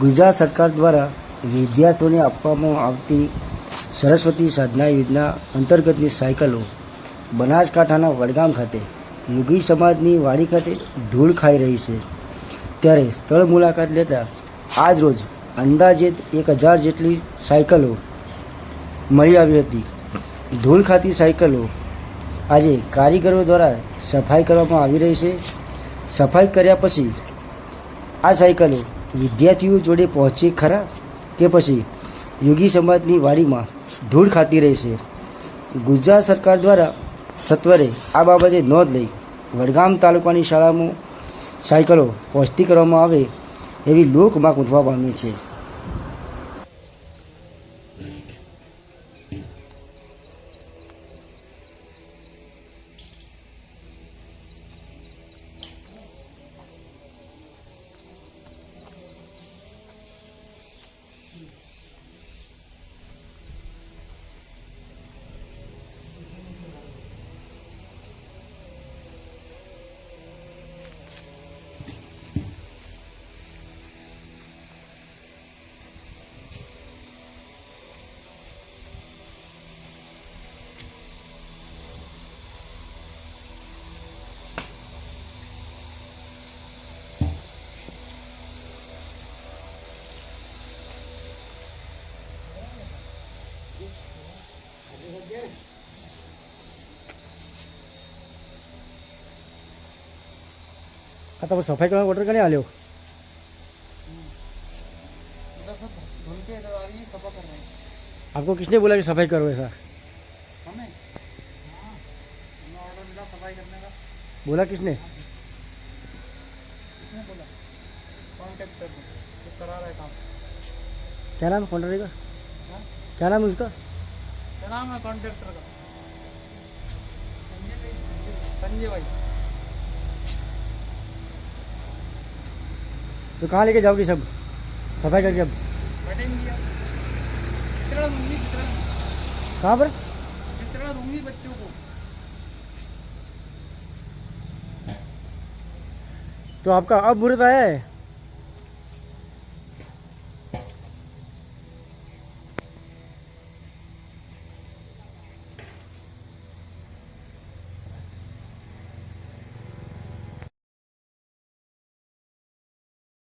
ગુજરાત સરકાર દ્વારા વિદ્યાર્થીઓને આપવામાં આવતી સરસ્વતી સાધના યોજના અંતર્ગતની સાયકલો બનાસકાંઠાના વડગામ ખાતે યુગી સમાજની વાડી ખાતે ધૂળ ખાઈ રહી છે. ત્યારે સ્થળ મુલાકાત લેતા આજ રોજ અંદાજે એક હજાર જેટલી સાયકલો મળી આવી હતી. ધૂળ ખાતી સાયકલો આજે કારીગરો દ્વારા સફાઈ કરવામાં આવી રહી છે. સફાઈ કર્યા પછી આ સાયકલો વિદ્યાર્થીઓ જોડે પહોંચે ખરા કે પછી યોગી સમાજની વાડીમાં ધૂળ ખાતી રહેશે? ગુજરાત સરકાર દ્વારા સત્વરે આ બાબતે નોંધ લઈ વડગામ તાલુકાની શાળામાં સાયકલો પહોંચતી કરવામાં આવે એવી લોક માંગ ઉઠવા પામી છે. આ તમે સફાઈ કરવાનો ઓર્ડર કરી આલ્યો धुल के करवा रही है सफा कर रहे हैं आपको किसने बोला कि सफाई करो ऐसा हमें हाँ हमें ऑर्डर मिला सफाई करने का बोला किसने किसने बोला कॉन्टेक्टर को जो करा रहा है काम क्या नाम है कॉन्ट्रेक्टर का हाँ? क्या नाम है उसका क्या नाम है कॉन्ट्रेक्टर का संजय भाई तो कहाँ लेके जाओगी सब? सफ़ाई करके अब। कहाँ पर? दूँगी बच्चों को? तो आपका अब मुहूर्त आया है?